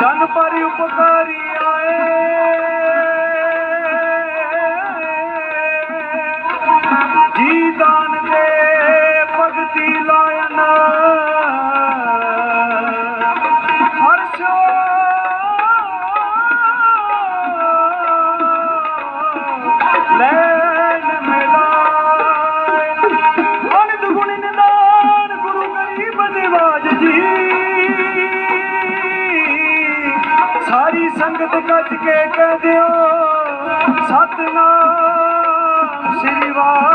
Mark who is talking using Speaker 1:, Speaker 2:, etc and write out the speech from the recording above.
Speaker 1: ਜਨ ਪਰ ਉਪਕਾਰੀ ਆਏ। ਜੀ ਦਾਨ ਦੇ ਭਗਤੀ ਲਾਇਨ। ਹਰਸ਼ੋ ਲੈ ਸਾਰੀ ਸੰਗਤ ਗੱਜ ਕੇ ਕਹਿ ਦਿਓ ਸਤਨਾਮ ਸ੍ਰੀ ਵਾਹਿਗੁਰੂ।